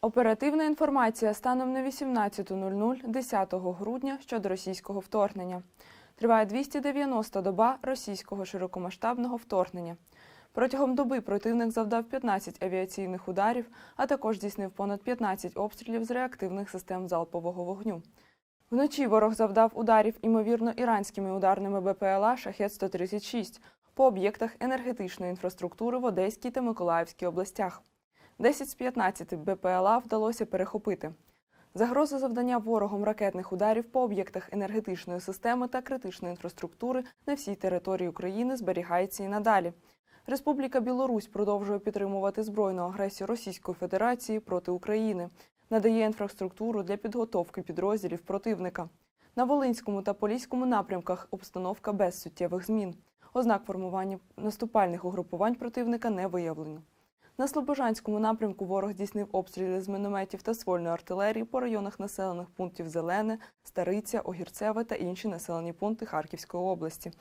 Оперативна інформація станом на 18.00 10 грудня щодо російського вторгнення. Триває 290 доба російського широкомасштабного вторгнення. Протягом доби противник завдав 15 авіаційних ударів, а також здійснив понад 15 обстрілів з реактивних систем залпового вогню. Вночі ворог завдав ударів, імовірно, іранськими ударними БПЛА «Шахет-136» по об'єктах енергетичної інфраструктури в Одеській та Миколаївській областях. 10 з 15 БПЛА вдалося перехопити. Загроза завдання ворогом ракетних ударів по об'єктах енергетичної системи та критичної інфраструктури на всій території України зберігається і надалі. Республіка Білорусь продовжує підтримувати збройну агресію Російської Федерації проти України, надає інфраструктуру для підготовки підрозділів противника. На Волинському та Поліському напрямках обстановка без суттєвих змін. Ознак формування наступальних угрупувань противника не виявлено. На Слобожанському напрямку ворог здійснив обстріли з мінометів та ствольної артилерії по районах населених пунктів Зелене, Стариця, Огірцеве та інші населені пункти Харківської області.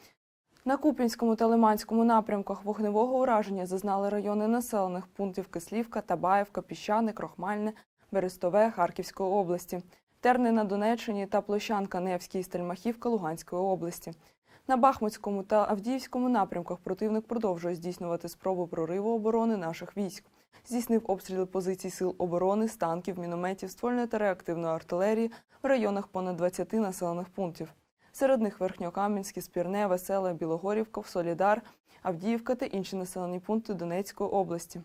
На Куп'янському та Лиманському напрямках вогневого ураження зазнали райони населених пунктів Кислівка, Табаївка, Піщане, Крохмальне, Берестове Харківської області, Терни на Донеччині та Площанка Невській і Стельмахівка Луганської області. На Бахмутському та Авдіївському напрямках противник продовжує здійснювати спробу прориву оборони наших військ. Здійснив обстріли позицій сил оборони, з танків, мінометів, ствольної та реактивної артилерії в районах понад 20 населених пунктів. Серед них Верхньокам'янське, Спірне, Веселе, Білогорівка, Солідар, Авдіївка та інші населені пункти Донецької області.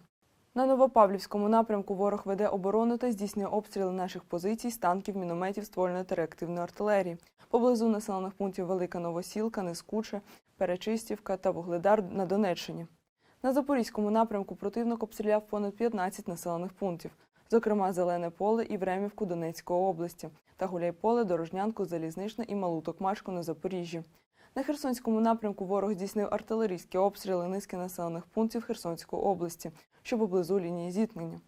На Новопавлівському напрямку ворог веде оборону та здійснює обстріли наших позицій з танків, мінометів, ствольної та реактивної артилерії. Поблизу населених пунктів Велика Новосілка, Нескуче, Перечистівка та Вугледар на Донеччині. На Запорізькому напрямку противник обстріляв понад 15 населених пунктів, зокрема Зелене поле і Времівку Донецької області та Гуляйполе, Дорожнянку, Залізничне і Малу Токмачку на Запоріжжі. На Херсонському напрямку ворог здійснив артилерійські обстріли низки населених пунктів Херсонської області, що поблизу лінії зіткнення.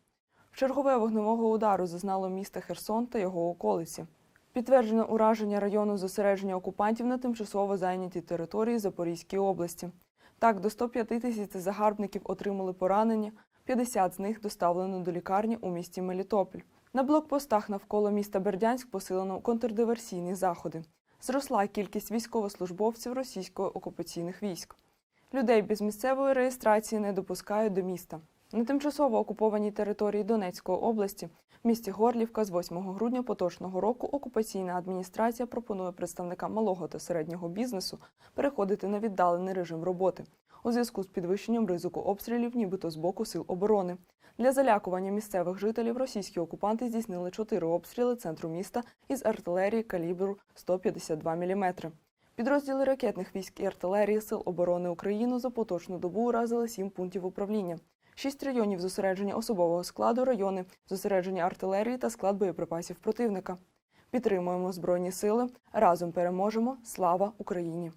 Чергове вогневого удару зазнало місто Херсон та його околиці. Підтверджено ураження району зосередження окупантів на тимчасово зайнятій території Запорізької області. Так, до 150 загарбників отримали поранення, 50 з них доставлено до лікарні у місті Мелітополь. На блокпостах навколо міста Бердянськ посилено контрдиверсійні заходи. Зросла кількість військовослужбовців російсько-окупаційних військ. Людей без місцевої реєстрації не допускають до міста. На тимчасово окупованій території Донецької області, в місті Горлівка, з 8 грудня поточного року окупаційна адміністрація пропонує представникам малого та середнього бізнесу переходити на віддалений режим роботи у зв'язку з підвищенням ризику обстрілів, нібито з боку сил оборони. Для залякування місцевих жителів російські окупанти здійснили чотири обстріли центру міста із артилерії калібру 152 мм. Підрозділи ракетних військ і артилерії Сил оборони України за поточну добу уразили сім пунктів управління, шість районів зосередження особового складу, райони зосередження артилерії та склад боєприпасів противника. Підтримуємо збройні сили. Разом переможемо. Слава Україні!